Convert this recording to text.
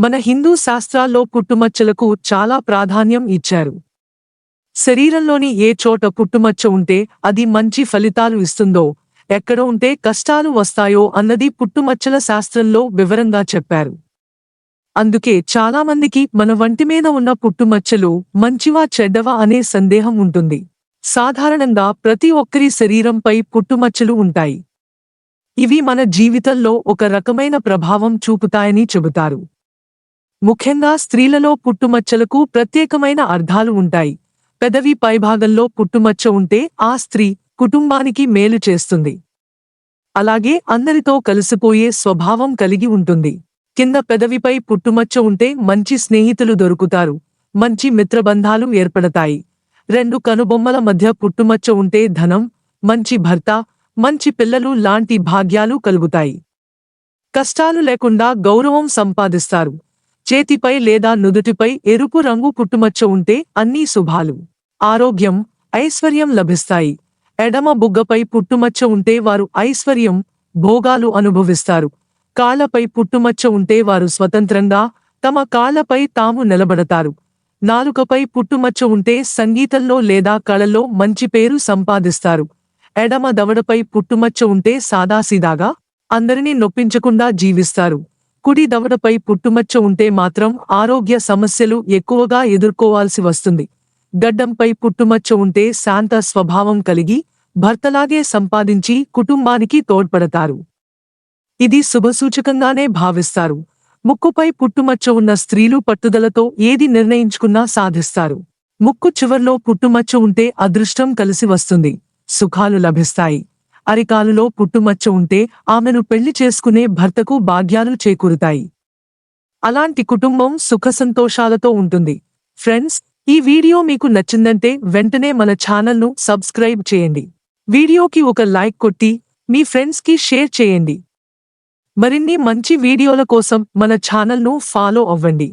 మన హిందూ శాస్త్రాల్లో పుట్టుమచ్చలకు చాలా ప్రాధాన్యం ఇచ్చారు. శరీరంలోని ఏ చోట పుట్టుమచ్చ ఉంటే అది మంచి ఫలితాలు ఇస్తుందో ఎక్కడ ఉంటే కష్టాలు వస్తాయో అన్నది పుట్టుమచ్చల శాస్త్రంలో వివరంగా చెప్పారు. అందుకే చాలామందికి మన వంటి మీద ఉన్న పుట్టుమచ్చలు మంచివా చెడ్డవా అనే సందేహం ఉంటుంది. సాధారణంగా ప్రతి ఒక్కరి శరీరంపై పుట్టుమచ్చలు ఉంటాయి. ఇవి మన జీవితంలో ఒక రకమైన ప్రభావం చూపుతాయని చెబుతారు. ముఖ్యంగా స్త్రీలలో పుట్టుమచ్చలకు ప్రత్యేకమైన అర్థాలు ఉంటాయి. పెదవి పైభాగంలో పుట్టుమచ్చ ఉంటే ఆ స్త్రీ కుటుంబానికి మేలు చేస్తుంది. అలాగే అందరితో కలిసిపోయే స్వభావం కలిగి ఉంటుంది. కింద పెదవిపై పుట్టుమచ్చ ఉంటే మంచి స్నేహితులు దొరుకుతారు. మంచి మిత్రబంధాలు ఏర్పడతాయి. రెండు కనుబొమ్మల మధ్య పుట్టుమచ్చ ఉంటే ధనం మంచి భర్త మంచి పిల్లలు లాంటి భాగ్యాలు కలుగుతాయి. కష్టాలు లేకుండా గౌరవం సంపాదిస్తారు. చేతిపై లేదా నుదుటిపై ఎరుపు రంగు పుట్టుమచ్చ ఉంటే అన్నీ శుభాలు. ఆరోగ్యం ఐశ్వర్యం లభిస్తాయి. ఎడమ బుగ్గపై పుట్టుమచ్చ ఉంటే వారు ఐశ్వర్యం భోగాలు అనుభవిస్తారు. కాళ్ళపై పుట్టుమచ్చ ఉంటే వారు స్వతంత్రంగా తమ కాళ్ళపై తాము నిలబడతారు. నాలుకపై పుట్టుమచ్చ ఉంటే సంగీతంలో లేదా కళల్లో మంచి పేరు సంపాదిస్తారు. ఎడమ దవడపై పుట్టుమచ్చ ఉంటే సాదాసీదాగా అందరినీ నొప్పించకుండా జీవిస్తారు. కుడి దవడపై పుట్టుమచ్చ ఉంటే మాత్రం ఆరోగ్య సమస్యలు ఎక్కువగా ఎదుర్కోవాల్సి వస్తుంది. గడ్డంపై పుట్టుమచ్చ ఉంటే శాంత స్వభావం కలిగి భర్తలాగే సంపాదించి కుటుంబానికి తోడ్పడతారు. ఇది శుభసూచకంగానే భావిస్తారు. ముక్కుపై పుట్టుమచ్చ ఉన్న స్త్రీలు పట్టుదలతో ఏది నిర్ణయించుకున్నా సాధిస్తారు. ముక్కు చివర్లో పుట్టుమచ్చ ఉంటే అదృష్టం కలిసి వస్తుంది. సుఖాలు లభిస్తాయి. అరికాలులో పుట్టుమచ్చ ఉంటే ఆమెను పెళ్ళి చేసుకునే భర్తకు భాగ్యాలు చేకూరుతాయి. అలాంటి కుటుంబం సుఖసంతోషాలతో ఉంటుంది. ఫ్రెండ్స్ ఈ వీడియో మీకు నచ్చిందంటే వెంటనే మన ఛానల్ను సబ్స్క్రైబ్ చేయండి. వీడియోకి ఒక లైక్ కొట్టి మీ ఫ్రెండ్స్కి షేర్ చేయండి. మరిన్ని మంచి వీడియోల కోసం మన ఛానల్ను ఫాలో అవ్వండి.